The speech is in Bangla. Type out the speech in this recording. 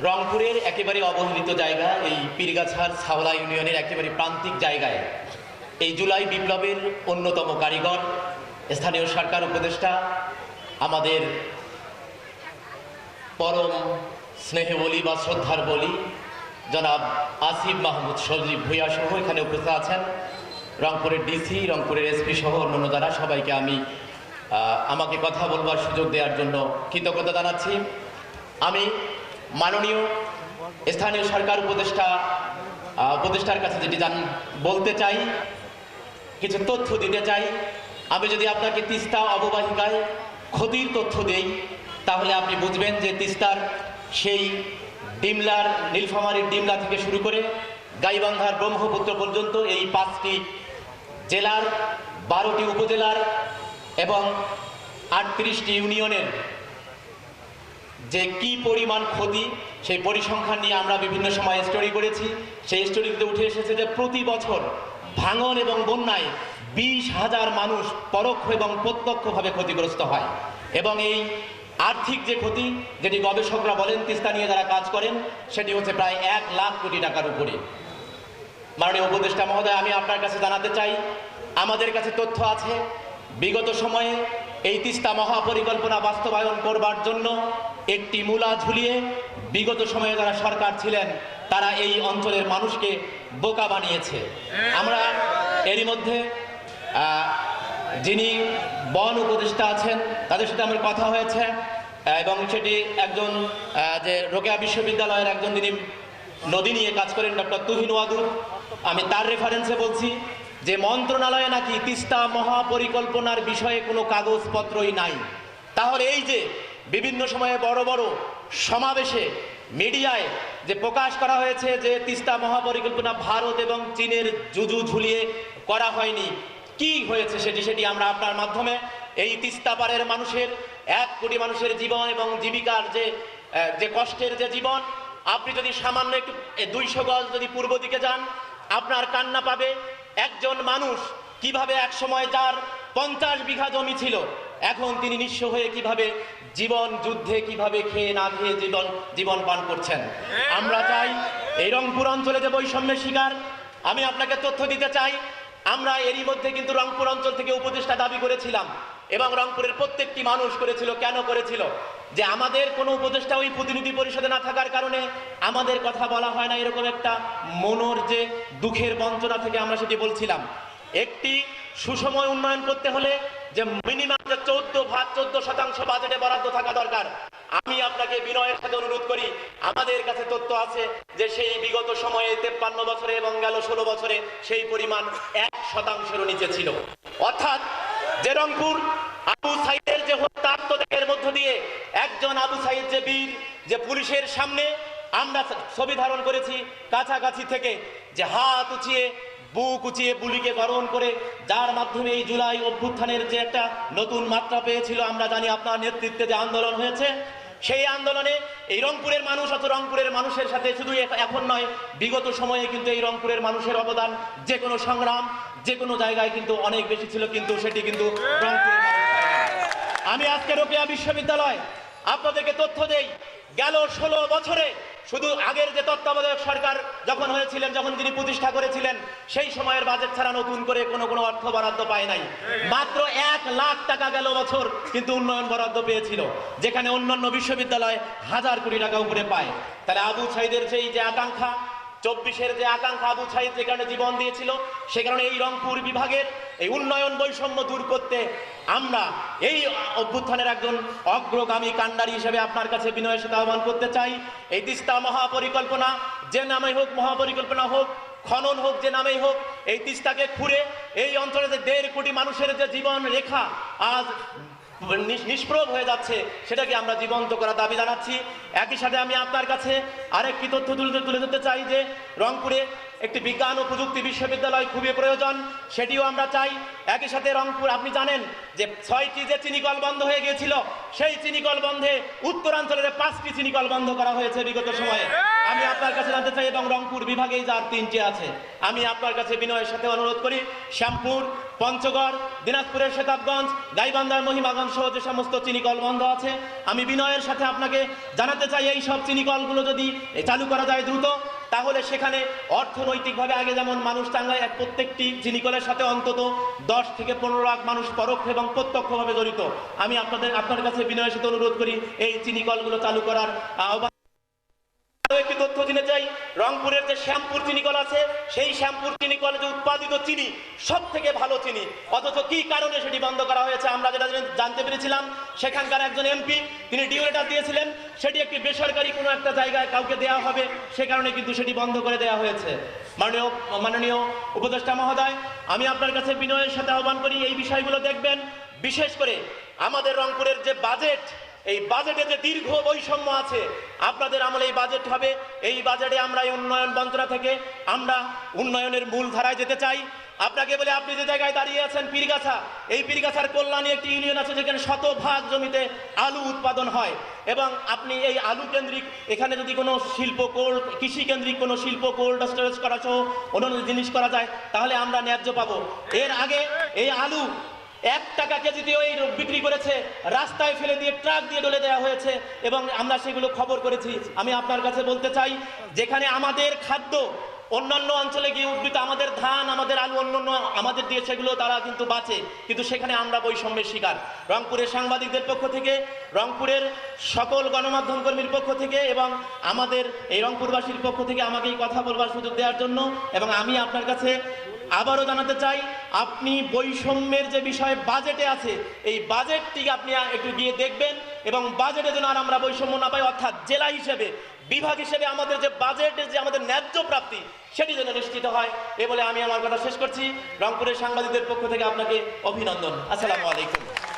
রংপুরের একেবারে অবহেলিত জায়গা, এই পীরগাছার ছাওলা ইউনিয়নের একেবারে প্রান্তিক জায়গায়। এই জুলাই বিপ্লবের অন্যতম কারিগর, স্থানীয় সরকার উপদেষ্টা, আমাদের পরম স্নেহে বলি বা শ্রদ্ধার বলি, জনাব আসিফ মাহমুদ সজীব ভূঁইয়া সহ এখানে উপস্থিত আছেন। রংপুরের ডিসি রংপুরের এসপি সহ অন্যান্য যারা, সবাইকে আমি আমাকে কথা বলবার সুযোগ দেওয়ার জন্য কৃতজ্ঞতা জানাচ্ছি। আমি মাননীয় স্থানীয় সরকার উপদেষ্টা উপদেষ্টার কাছে যেটি জান, বলতে চাই, কিছু তথ্য দিতে চাই। আমি যদি আপনাকে তিস্তা অববাহিকায় ক্ষতির তথ্য দেই, তাহলে আপনি বুঝবেন যে তিস্তার সেই ডিমলার, নীলফামারীর ডিমলা থেকে শুরু করে গাইবান্ধার ব্রহ্মপুত্র পর্যন্ত এই পাঁচটি জেলার, বারোটি উপজেলার এবং আটত্রিশটি ইউনিয়নের যে কি পরিমাণ ক্ষতি, সেই পরিসংখ্যান নিয়ে আমরা বিভিন্ন সময় স্টোরি করেছি। সেই স্টোরিতে উঠে এসেছে যে প্রতি বছর ভাঙন এবং বন্যায় বিশ হাজার মানুষ পরোক্ষ এবং প্রত্যক্ষভাবে ক্ষতিগ্রস্ত হয়। এবং এই আর্থিক যে ক্ষতি, যেটি গবেষকরা বলেন, তিস্তা নিয়ে যারা কাজ করেন, সেটি হচ্ছে প্রায় এক লাখ কোটি টাকার উপরে। মাননীয় উপদেষ্টা মহোদয়, আমি আপনার কাছে জানাতে চাই, আমাদের কাছে তথ্য আছে বিগত সময়ে এই তিস্তা মহাপরিকল্পনা বাস্তবায়ন করবার জন্য একটি মূলা ঝুলিয়ে বিগত সময়ে যারা সরকার ছিলেন, তারা এই অঞ্চলের মানুষকে বোকা বানিয়েছে। আমরা এরই মধ্যে যিনি বন উপদেষ্টা আছেন, তাদের সাথে আমার কথা হয়েছে এবং সেটি একজন যে রোকেয়া বিশ্ববিদ্যালয়ের একজন যিনি নদী নিয়ে কাজ করেন ডক্টর তুহিন ওয়াদুর, আমি তার রেফারেন্সে বলছি। যে মন্ত্রণালয়ে নাকি তিস্তা মহাপরিকল্পনার বিষয়ে কোনো কাগজপত্রই নাই, তাহলে এই যে বিভিন্ন সময়ে বড় বড় সমাবেশে মিডিয়ায় যে প্রকাশ করা হয়েছে যে তিস্তা মহাপরিকল্পনা ভারত এবং চীনের জুজু ঝুলিয়ে করা হয়নি, কি হয়েছে সেটি সেটি আমরা আপনার মাধ্যমে এই তিস্তা পাড়ের মানুষের, এক কোটি মানুষের জীবন এবং জীবিকার যে যে কষ্টের যে জীবন, আপনি যদি সামান্য একটু দুইশো গজ যদি পূর্ব দিকে যান, আপনার কান্না পাবে একজন মানুষ কীভাবে এক সময় যার পঞ্চাশ বিঘা জমি ছিল, এখন তিনি নিঃস্ব হয়ে কীভাবে জীবন যুদ্ধে কীভাবে খেয়ে না খেয়ে জীবন জীবন পান করছেন। আমরা চাই এই রংপুর অঞ্চলে যে বৈষম্যের শিকার, আমি আপনাকে তথ্য দিতে চাই, আমরা এরই মধ্যে কিন্তু রংপুর অঞ্চল থেকে উপদেষ্টা দাবি করেছিলাম এবং রংপুরের প্রত্যেকটি মানুষ করেছিল, কেন করেছিল? যে আমাদের কোনো উপদেষ্টা ওই প্রতিনিধি পরিষদে না থাকার কারণে আমাদের কথা বলা হয় না, এরকম একটা মনোর যে দুঃখের বঞ্চনা থেকে আমরা সেটি বলছিলাম। একটি সুসময় উন্নয়ন করতে হলে যে মিনিমাম যে চোদ্দ ভাগ, চোদ্দ শতাংশ বাজেটে বরাদ্দ থাকা দরকার। আমি আপনাকে বিনয়ের সাথে অনুরোধ করি, আমাদের কাছে তথ্য আছে যে সেই বিগত সময়ে তেপ্পান্ন বছরে এবং গেল ষোলো বছরে সেই পরিমাণ এক শতাংশেরও নিচে ছিল। অর্থাৎ যে রংপুর আবু সাইদের যে হত্যা আত্মত্যাগের মধ্য দিয়ে একজন আবু সাইদ যে বীর, যে পুলিশের সামনে আমরা ছবি ধারণ করেছি কাছাকাছি থেকে, যে হাত উঁচিয়ে, বুক উঁচিয়ে বুলিকে গরম করে, যার মাধ্যমে এই জুলাই অভ্যুত্থানের যে একটা নতুন মাত্রা পেয়েছিল, আমরা জানি আপনার নেতৃত্বে যে আন্দোলন হয়েছে, সেই আন্দোলনে এই রংপুরের মানুষ অত রংপুরের মানুষের সাথে শুধু এখ- এখন নয়, বিগত সময়ে কিন্তু এই রংপুরের মানুষের অবদান যে কোনো সংগ্রাম যে কোনো জায়গায় কিন্তু অনেক বেশি ছিল, কিন্তু সেটি কিন্তু। আমি আজকে রোকেয়া বিশ্ববিদ্যালয় আপনাদেরকে তথ্য দেই, গেল ষোলো বছরে শুধু আগের যে তত্ত্বাবধায়ক সরকার যখন হয়েছিলেন, যখন তিনি প্রতিষ্ঠা করেছিলেন, সেই সময়ের বাজেট ছাড়া নতুন করে কোনো কোনো অর্থ বরাদ্দ পায় নাই মাত্র এক লাখ টাকা গেল বছর কিন্তু উন্নয়ন বরাদ্দ পেয়েছিল, যেখানে অন্যান্য বিশ্ববিদ্যালয় হাজার কোটি টাকা উপরে পায় তাহলে আবু সাইদের সেই যে আকাঙ্ক্ষা চব্বিশের যে আকাঙ্ক্ষা আবু সাইদ যে কারণে জীবন দিয়েছিল, সে কারণে এই রংপুর বিভাগের এই উন্নয়ন বৈষম্য দূর করতে আমরা এই অভ্যুত্থানের একজন অগ্রগামী কাণ্ডারি হিসেবে আপনার কাছে বিনয়ের সাথে আহ্বান করতে চাই। এই তিস্তা মহাপরিকল্পনা যে নামে হোক, মহাপরিকল্পনা হোক, খনন হোক, যে নামেই হোক, এই তিস্তাকে খুঁড়ে এই অঞ্চলে যে দেড় কোটি মানুষের যে জীবন রেখা আজ নিষ্প্রভ হয়ে যাচ্ছে, সেটাকে আমরা জীবন্ত করার দাবি জানাচ্ছি। একই সাথে আমি আপনার কাছে আরেকটি তথ্য তুলে তুলে ধরতে চাই যে রংপুরে একটি বিজ্ঞান ও প্রযুক্তি বিশ্ববিদ্যালয় খুবই প্রয়োজন, সেটিও আমরা চাই। একই সাথে রংপুর, আপনি জানেন যে ছয়টি যে চিনিকল বন্ধ হয়ে গিয়েছিল, সেই চিনিকল বন্ধে উত্তরাঞ্চলের পাঁচটি চিনিকল বন্ধ করা হয়েছে বিগত সময়ে। আমি আপনার কাছে জানতে চাই এবং রংপুর বিভাগেই যার তিনটি আছে। আমি আপনার কাছে বিনয়ের সাথে অনুরোধ করি, শ্যামপুর, পঞ্চগড়, দিনাজপুরের শেতাবগঞ্জ গাইবান্ধার মহিমাগঞ্জ সহ যে সমস্ত চিনিকল বন্ধ আছে, আমি বিনয়ের সাথে আপনাকে জানাতে চাই, এই সব চিনিকলগুলো যদি চালু করা যায় দ্রুত তাহলে সেখানে অর্থনৈতিকভাবে আগে যেমন মানুষ টাঙ্গায় এক প্রত্যেকটি চিনিকলের সাথে অন্তত দশ থেকে পনেরো লাখ মানুষ পরোক্ষ এবং প্রত্যক্ষভাবে জড়িত। আমি আপনাদের, আপনার কাছে বিনয়ের সাথে অনুরোধ করি, এই চিনিকলগুলো চালু করার আহ্বান একটি তথ্য দিতে চাই। রংপুরের যে শ্যামপুর চিনিকল আছে, সেই শ্যামপুর চিনিকলে যে উৎপাদিত চিনি সব থেকে ভালো চিনি। অথচ কি কারণে সেটি বন্ধ করা হয়েছে? আমরা জানতে পেরেছিলাম, সেখানকার একজন এমপি, তিনি ডিউরেটার দিয়েছিলেন, সেটি একটি বেসরকারি কোনো একটা জায়গায় কাউকে দেওয়া হবে, সে কারণে কিন্তু সেটি বন্ধ করে দেওয়া হয়েছে। মাননীয় মাননীয় উপদেষ্টা মহোদয়, আমি আপনার কাছে বিনয়ের সাথে আহ্বান করি, এই বিষয়গুলো দেখবেন, বিশেষ করে আমাদের রংপুরের যে বাজেট এই বাজেটে যে দীর্ঘ বৈষম্য আছে, আপনাদের আমলে এই বাজেট হবে। এই বাজেটে আমরা এই উন্নয়ন মন্ত্রণা থেকে আমরা উন্নয়নের মূল ধারায় যেতে চাই। আপনাকে বলে আপনি যে জায়গায় দাঁড়িয়ে আছেন, পীরগাছা, এই পীরগাছার কল্যাণে একটি ইউনিয়ন আছে যেখানে শতভাগ জমিতে আলু উৎপাদন হয়। এবং আপনি এই আলু কেন্দ্রিক, এখানে যদি কোনো শিল্প কোল্ড, কৃষি কেন্দ্রিক কোনো শিল্প কোল্ড স্টোরেজ করা সহ অন্যান্য জিনিস করা যায়, তাহলে আমরা ন্যায্য পাবো। এর আগে এই আলু এক টাকা কেজিতে ওই বিক্রি করেছে, রাস্তায় ফেলে দিয়ে ট্রাক দিয়ে ডলে দেওয়া হয়েছে এবং আমরা সেগুলো খবর করেছি। আমি আপনার কাছে বলতে চাই, যেখানে আমাদের খাদ্য, অন্যান্য অঞ্চলে গিয়ে উদ্ভিদ, আমাদের ধান, আমাদের আলু, অন্যান্য আমাদের দিয়ে সেগুলো তারা কিন্তু বাঁচে, কিন্তু সেখানে আমরা বৈষম্যের শিকার। রংপুরের সাংবাদিকদের পক্ষ থেকে, রংপুরের সকল গণমাধ্যম কর্মীর পক্ষ থেকে এবং আমাদের এই রংপুরবাসীর পক্ষ থেকে আমাকে এই কথা বলবার সুযোগ দেওয়ার জন্য এবং আমি আপনার কাছে আবারও জানাতে চাই, আপনি বৈষম্যের যে বিষয় বাজেটে আছে, এই বাজেটটি আপনি একটু গিয়ে দেখবেন এবং বাজেটে যেন আর আমরা বৈষম্য না পাই, অর্থাৎ জেলা হিসেবে, বিভাগ হিসেবে আমাদের যে বাজেটের যে আমাদের ন্যায্য প্রাপ্তি, সেটি যেন নিশ্চিত হয়। এ বলে আমি আমার কথা শেষ করছি। রংপুরের সাংবাদিকদের পক্ষ থেকে আপনাকে অভিনন্দন। আসসালামু আলাইকুম।